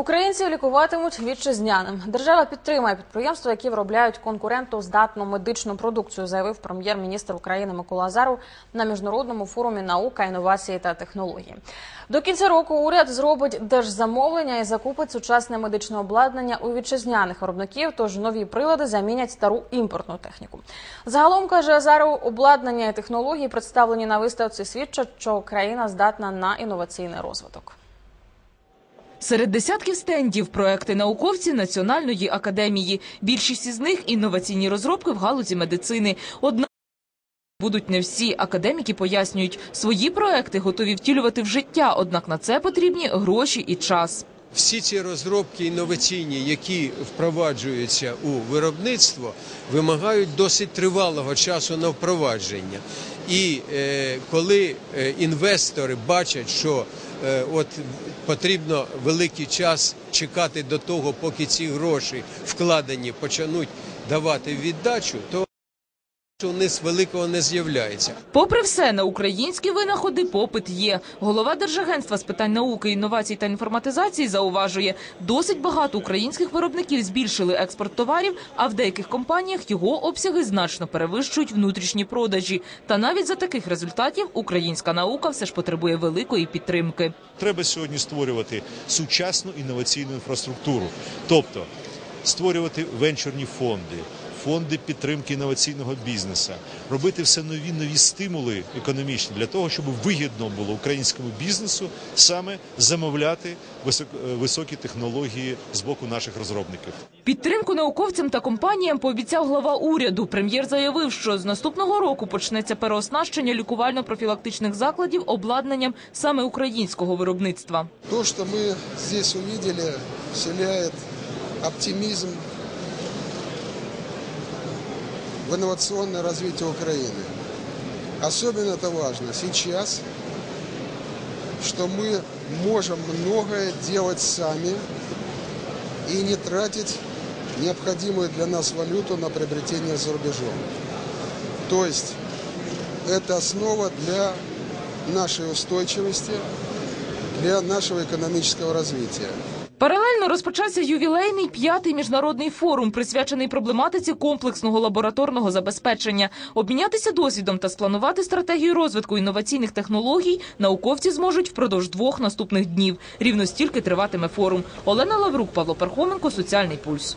Українці лікуватимуть вітчизняним. Держава підтримує підприємства, які виробляють конкурентоздатну медичну продукцію, заявив прем'єр-міністр України Микола Азаров на міжнародному форумі наука, інновації та технології. До кінця року уряд зробить держзамовлення і закупить сучасне медичне обладнання у вітчизняних виробників. Тож нові прилади замінять стару імпортну техніку. Загалом каже Азаров, обладнання і технології, представлені на виставці, свідчать, що країна здатна на інноваційний розвиток. Серед десятків стендів проекти науковців Національної академії. Більшість із них інноваційні розробки в галузі медицини. Однак будуть не всі. Академіки пояснюють, свої проекти готові втілювати в життя, однак на це потрібні гроші і час. Всі ці розробки інноваційні, які впроваджуються у виробництво, вимагають досить тривалого часу на впровадження. І е, коли е, інвестори бачать, що е, от потрібно великий час чекати до того, поки ці гроші вкладені почнуть давати віддачу, то у них великого не з'являється. Попри все, на українські винаходи попит є. Голова Держагентства з питань науки, інновацій та інформатизації зауважує, досить багато українських виробників збільшили експорт товарів, а в деяких компаніях його обсяги значно перевищують внутрішні продажі. Та навіть за таких результатів українська наука все ж потребує великої підтримки. Треба сьогодні створювати сучасну інноваційну інфраструктуру, тобто створювати венчурні фонди. Фонди підтримки інноваційного бізнесу, робити все нові нові стимули економічні для того, щоб вигідно було українському бізнесу саме замовляти висок- високі технології з боку наших розробників. Підтримку науковцям та компаніям пообіцяв глава уряду. Прем'єр заявив, що з наступного року почнеться переоснащення лікувально-профілактичних закладів обладнанням саме українського виробництва. То, что мы здесь увидели, вселяет оптимизм в инновационное развитие Украины. Особенно это важно сейчас, что мы можем многое делать сами и не тратить необходимую для нас валюту на приобретение за рубежом. То есть это основа для нашей устойчивости, для нашего экономического развития. Паралельно розпочався ювілейний п'ятий міжнародний форум, присвячений проблематиці комплексного лабораторного забезпечення. Обмінятися досвідом та спланувати стратегію розвитку інноваційних технологій науковці зможуть впродовж двох наступних днів. Рівно стільки триватиме форум. Олена Лаврук, Павло Пархоменко, Соціальний пульс.